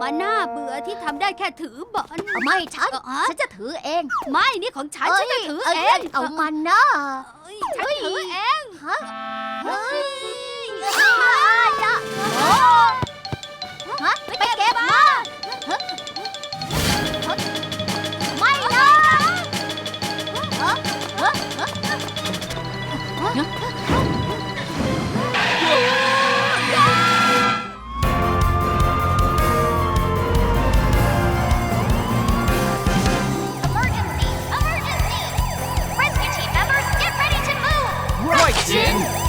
มันน่าเบื่อที่ทำได้แค่ถือบอลเอาไม่ฉันเอ่อฮะฉันจะถือเอง ไม่นี่ของฉันฉันจะถือเอง เอามันนะเอ้ยฉันถือเอง ฮะ เฮ้ยเอ้ยจะโอ้ Imagine!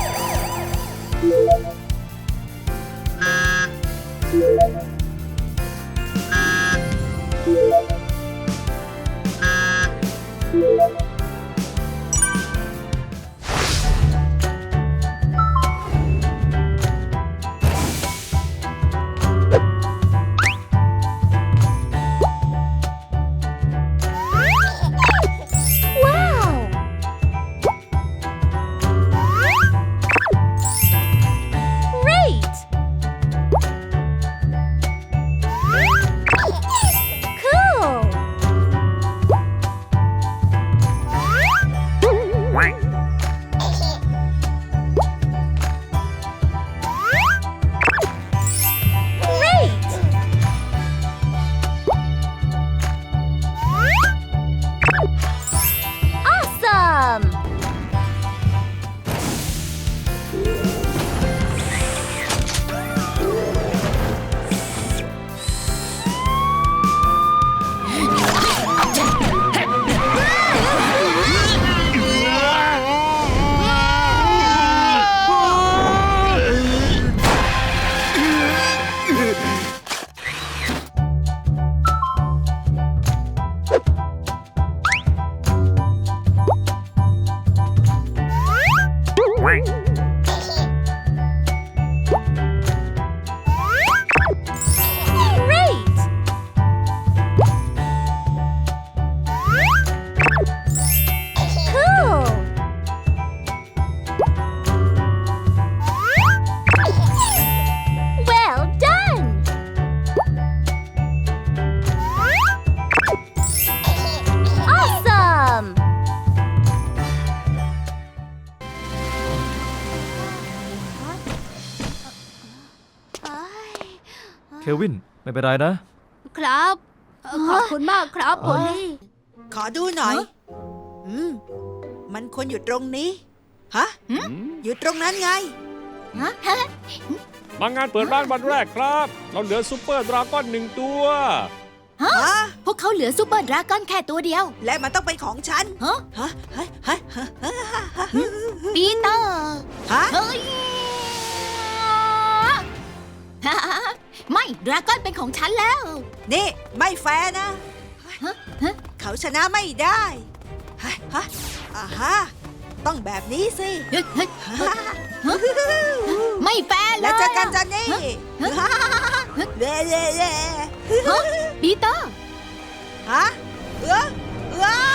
วิน ไม่เป็นไรนะ ครับเอ่อขอบคุณมากครับโพลี่ ขอดูหน่อย อืม มันควรอยู่ตรงนี้ ฮะ อยู่ตรงนั้นไง มางานเปิดร้านวันแรกครับ เราเหลือซูเปอร์ดราก้อนหนึ่งตัวฮะพวกเขาเหลือซูเปอร์ดราก้อนแค่ตัวเดียว และมันต้องเป็นของฉัน ฮะ ฮะ ฮะ ฮะ ฮะฮะปีเตอร์ ฮะ เฮ้ย ไม่ดราก้อนเป็นของฉันแล้ว นี่ ไม่แฟร์นะ ฮะฮะ เขาชนะไม่ได้ฮะฮะอ่าฮะต้องแบบนี้สิเฮ้ยเฮ้ยฮะไม่แฟร์เลยแล้วเจอกันจันนี่ฮะเล่เล่เล่ฮะปีเตอร์ฮะเออเออ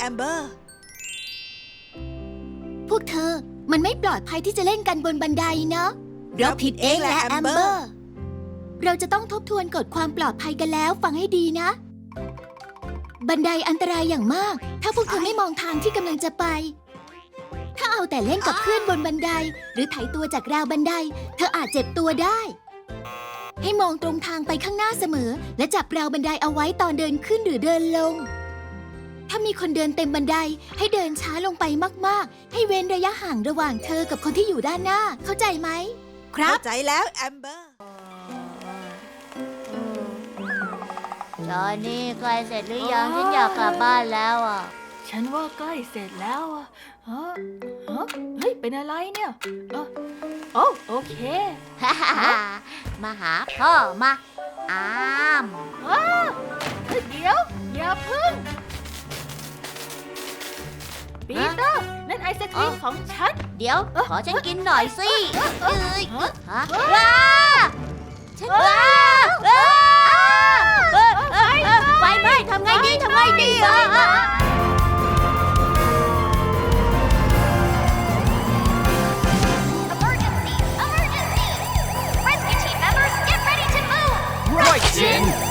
แอมเบอร์ พวกเธอ มันไม่ปลอดภัยที่จะเล่นกันบนบันไดเนาะเราผิดเองแหละแอมเบอร์ เราจะต้องทบทวนกฎความปลอดภัยกันแล้วฟังให้ดีนะ บันไดอันตรายอย่างมาก ถ้าพวกเธอไม่มองทางที่กำลังจะไป ถ้าเอาแต่เล่นกับเพื่อนบนบันได หรือไถตัวจากราวบันได เธออาจเจ็บตัวได้ ให้มองตรงทางไปข้างหน้าเสมอ และจับราวบันไดเอาไว้ตอนเดินขึ้นหรือเดินลง ถ้ามีคนเดินเต็มบันได ให้เดินช้าลงไปมากๆ ให้เว้นระยะห่างระหว่างเธอกับคนที่อยู่ด้านหน้า เข้าใจไหมเข้าใจแล้วแอมเบอร์ตอนนี้ใกล้เสร็จหรือยังฉันอยากกลับบ้านแล้วอะ ฉันว่าใกล้เสร็จแล้วอะฮะฮะเฮ้ย เป็นอะไรเนี่ยเอ้อโอ้โอเคมาหาพ่อมา อามเดี๋ยว อย่าพึ่ง ปีเตอร์นั่นไอศครีมของฉัน เดี๋ยว ขอฉันกินหน่อยสิเอ้ยฮะฮะว้าฉันว้าว้าเอ้ยเอ้ยเอ้ยไฟไหม้ทำไงดีทำไงดีอะ Emergency! Emergency! Rescue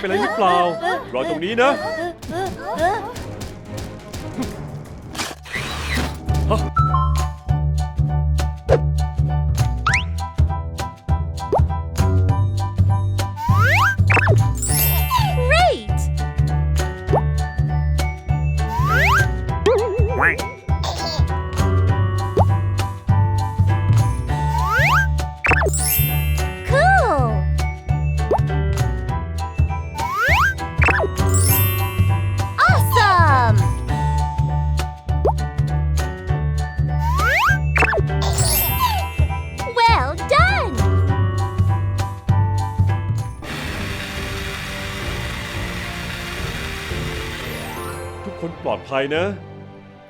เป็นอะไรหรือเปล่ารอตรงนี้นะฮะ ภัยนะ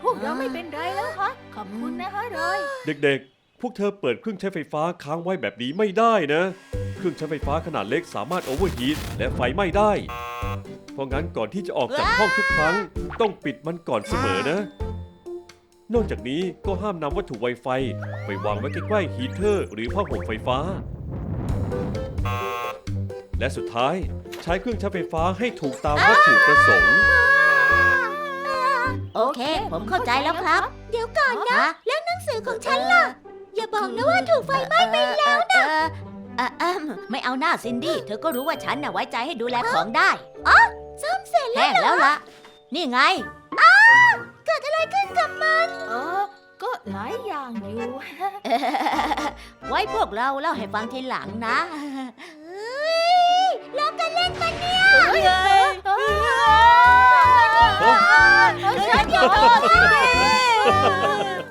พวกเราไม่เป็นไรแล้วฮะ ขอบคุณนะฮะรอยเด็กๆ พวกเธอเปิดเครื่องใช้ไฟฟ้าค้างไว้แบบนี้ไม่ได้นะ เครื่องใช้ไฟฟ้าขนาดเล็กสามารถโอเวอร์ฮีทและไฟไหม้ได้ เพราะงั้นก่อนที่จะออกจากห้องทุกครั้ง ต้องปิดมันก่อนเสมอนะ นอกจากนี้ก็ห้ามนำวัตถุไวไฟไปวางไว้ใกล้ๆฮีเตอร์หรือผ้าห่มไฟฟ้า และสุดท้ายใช้เครื่องใช้ไฟฟ้าให้ถูกตามวัตถุประสงค์ โอเค ผมเข้าใจแล้วครับ เดี๋ยวก่อนนะ แล้วหนังสือของฉันล่ะ อย่าบอกนะว่าถูกไฟไหม้ไปแล้วนะไม่เอาหน้าซินดี้ เธอก็รู้ว่าฉันน่ะไว้ใจให้ดูแลของได้อ๋อซ่อมเสร็จแล้วแห้งแล้วล่ะ นี่ไงเกิดอะไรขึ้นกับมันเออก็หลายอย่างอยู่ ไว้พวกเราเล่าให้ฟังทีหลังนะล้อกันเล่นปะเนี่ย ฉันขอโทษ